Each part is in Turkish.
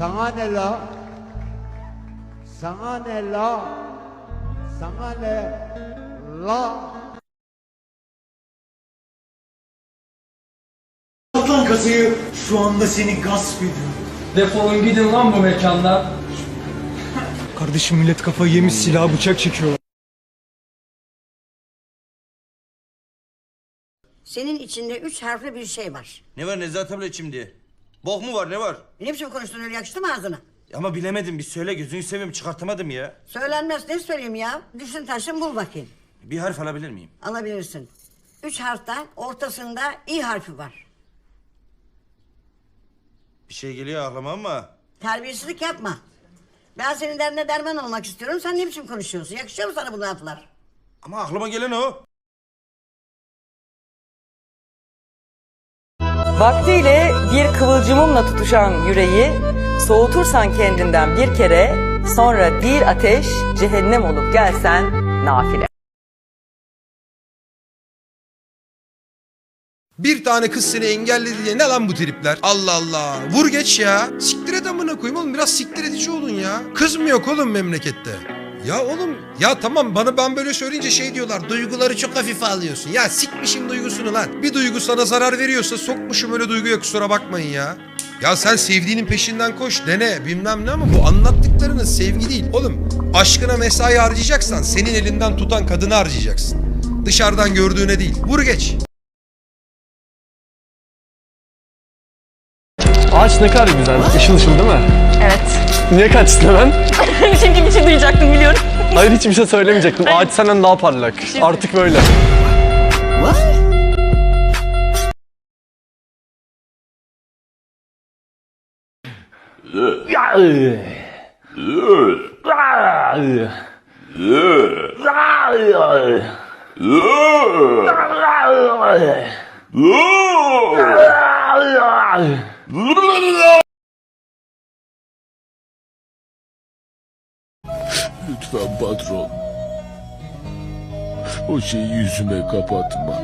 Sana ne la? Sana ne la? Sana ne la? Atlan kasayı şu anda seni gasp ediyorum. Defolun gidin lan bu mekandan. Kardeşim millet kafayı yemiş silah bıçak çekiyor. Senin içinde üç harfli bir şey var. Ne var Nezahat abla içimde? Bok mu var ne var? Ne biçim konuştun öyle yakıştı mı ağzına? Ama bilemedim bir söyle gözünü seveyim çıkartamadım ya. Söylenmez ne söyleyeyim ya? Düşün taşın bul bakayım. Bir harf alabilir miyim? Alabilirsin. Üç harften ortasında i harfi var. Bir şey geliyor aklıma ama. Terbiyesizlik yapma. Ben senin derdine derman olmak istiyorum. Sen ne biçim konuşuyorsun? Yakışıyor mu sana bu laflar? Ama aklıma gelen o. Vaktiyle bir kıvılcımımla tutuşan yüreği soğutursan kendinden bir kere sonra bir ateş cehennem olup gelsen nafile. Bir tane kız seni engelledi diye ne lan bu tripler? Allah Allah. Vur geç ya. Siktir et amına koyayım oğlum. Biraz siktir edici olun ya. Kız mı yok oğlum memlekette? Ya oğlum ya tamam bana ben böyle söyleyince şey diyorlar duyguları çok hafife alıyorsun. Ya sikmişim duygusunu lan. Bir duygu sana zarar veriyorsa sokmuşum öyle duyguya kusura bakmayın ya. Ya sen sevdiğinin peşinden koş dene bilmem ne ama bu anlattıklarınız sevgi değil. Oğlum aşkına mesai harcayacaksan senin elinden tutan kadını harcayacaksın. Dışarıdan gördüğüne değil. Vur geç. Ağaç ne kadar güzel. Işıl ışıl değil mi? Evet. Niye kaçtın hemen? Çünkü bir şey duyacaktım biliyorum. Hayır hiçbir şey söylemeyecektim. Ağaç senden daha parlak. Artık böyle. patron. O şeyi yüzüme kapatma.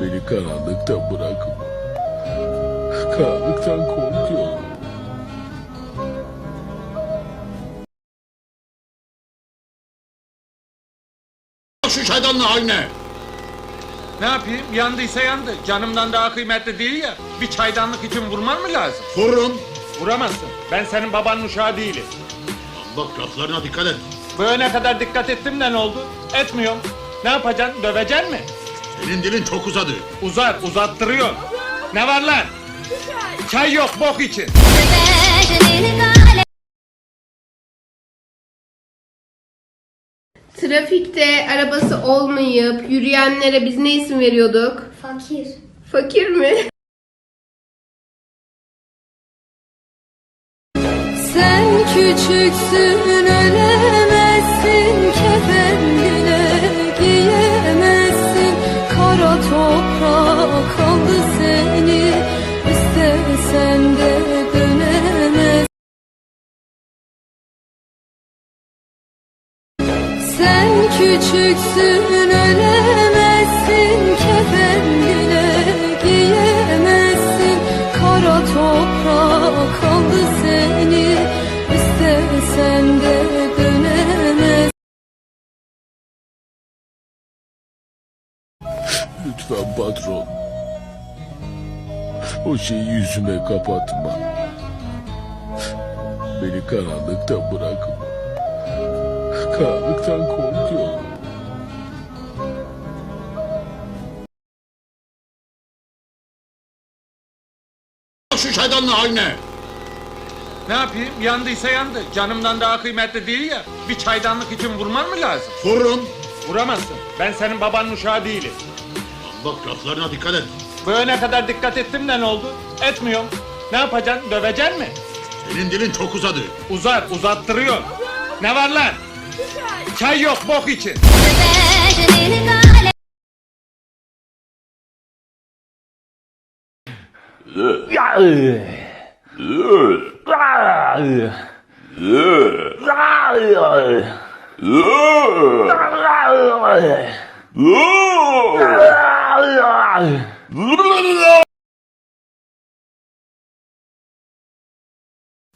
Beni karanlıkta bırakma. Karanlıktan korkuyorum. Şu çaydanlığı haline. Ne yapayım? Yandıysa yandı. Canımdan daha kıymetli değil ya. Bir çaydanlık için vurman mı lazım? Vururum. Vuramazsın. Ben senin babanın uşağı değilim. Bak laflarına dikkat et. Böyle kadar dikkat ettim de ne oldu? Etmiyorum. Ne yapacaksın? Döveceksin mi? Senin dilin çok uzadı. Uzar, uzattırıyor. Ne var lan? Çay yok bok için. Trafikte arabası olmayıp yürüyenlere biz ne isim veriyorduk? Fakir. Fakir mi? Küçüksün ölemezsin kefen bile giyemezsin. Kara toprağa kaldı seni istesen de dönemez. Sen küçüksün ölemezsin kefen bile giyemezsin. Kara toprağa kaldı seni Lütfen patron. O şeyi yüzüme kapatma. Beni karanlıkta bırakma. Karanlıktan korkuyorum. Şu çaydanlığı haline. Ne yapayım? Yandıysa yandı. Canımdan daha kıymetli değil ya. Bir çaydanlık için vurman mı lazım? Vururum. Vuramazsın. Ben senin babanın uşağı değilim. Bak laflarına dikkat et. Böyle kadar dikkat ettim de ne oldu? Etmiyorum. Ne yapacaksın? Döveceksin mi? Senin dilin çok uzadı. Uzar, uzattırıyor. Ne var lan? Çay yok bok için. Ya.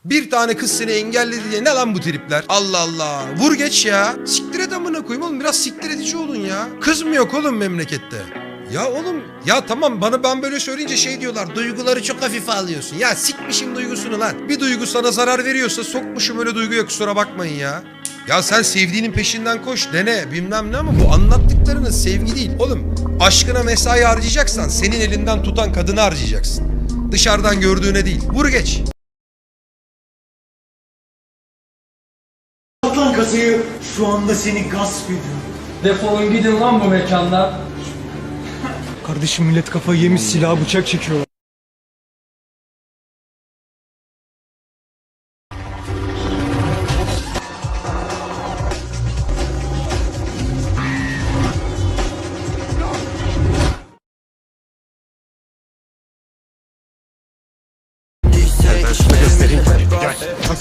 Bir tane kız seni engelledi diye ne lan bu tripler? Allah Allah. Vur geç ya. Siktir et amına koyayım oğlum. Biraz siktir edici olun ya. Kız mı yok oğlum memlekette? Ya oğlum ya tamam bana ben böyle söyleyince şey diyorlar duyguları çok hafife alıyorsun. Ya sikmişim duygusunu lan. Bir duygu sana zarar veriyorsa sokmuşum öyle duyguya kusura bakmayın ya. Ya sen sevdiğinin peşinden koş dene bilmem ne ama bu anlattıklarının sevgi değil. Oğlum aşkına mesai harcayacaksan senin elinden tutan kadını harcayacaksın. Dışarıdan gördüğüne değil. Vur geç. Atlan kasayı şu anda seni gasp ediyor. Defolun gidin lan bu mekandan. Kardeşim millet kafayı yemiş silah bıçak çekiyorlar.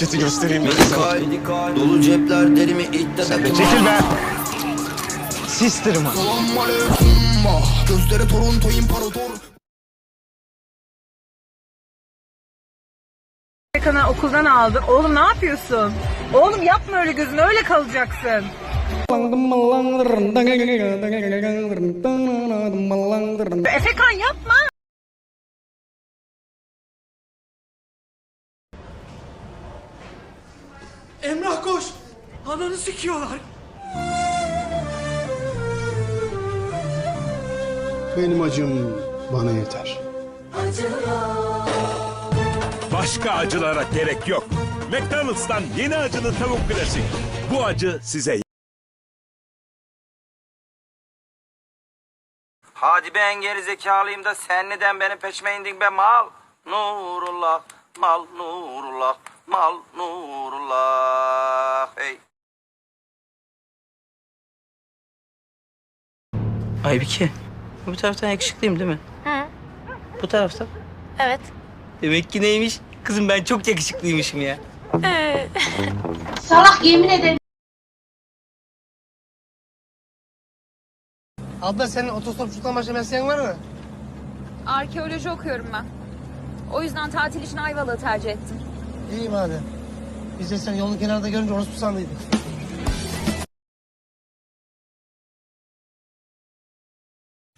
Paketi göstereyim mi? Dolu cepler derimi iddia Çekil be! Sisterim ha. Gözleri Toronto imparator Kana okuldan aldı. Oğlum ne yapıyorsun? Oğlum yapma öyle gözün öyle kalacaksın. Efekan yapma. Emrah koş. Ananı sikiyorlar. Benim acım bana yeter. Başka acılara gerek yok. McDonald's'tan yeni acılı tavuk klasik. Bu acı size Hadi ben geri zekalıyım da sen neden benim peşime indin be mal? Nurullah, mal nurullah, mal nurullah. Hey. Aybike. Bu taraftan yakışıklıyım değil mi? Hı. Bu taraftan. Evet. Demek ki neymiş? Kızım ben çok yakışıklıymışım ya. Salak yemin ederim. Abla senin otostopçuluktan başka mesleğin var mı? Arkeoloji okuyorum ben. O yüzden tatil için Ayvalık'ı tercih ettim. İyi madem. Biz de seni yolun kenarında görünce orospu sandıydık.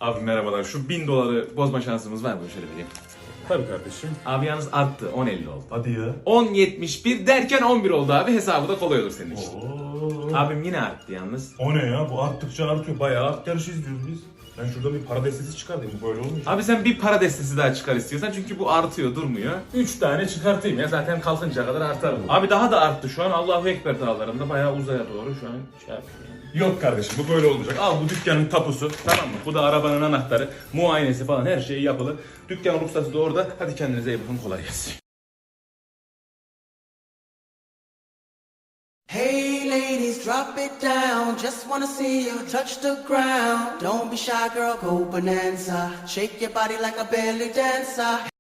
Abi merhabalar. Şu bin doları bozma şansımız var mı? Şöyle vereyim. Tabii kardeşim. Abi yalnız arttı. 10.50 oldu. Hadi ya. 10.71 derken 11 oldu abi. Hesabı da kolay olur senin için. Abim yine arttı yalnız. O ne ya? Bu arttıkça artıyor. Bayağı art yarışı izliyoruz biz. Ben şurada bir para destesi çıkartayım. Bu böyle olmuyor. Abi sen bir para destesi daha çıkar istiyorsan çünkü bu artıyor durmuyor. 3 tane çıkartayım ya. Zaten kalkınca kadar artar bu. Abi daha da arttı şu an Allahu Ekber dağlarında bayağı uzaya doğru şu an şey yapıyor. Yok kardeşim bu böyle olmayacak. Al bu dükkanın tapusu tamam mı? Bu da arabanın anahtarı, muayenesi falan her şeyi yapılı. Dükkanın ruhsatı da orada. Hadi kendinize iyi bakın kolay gelsin. Hey ladies, drop it down. Just wanna see you touch the ground. Don't be shy, girl, go bonanza. Shake your body like a belly dancer.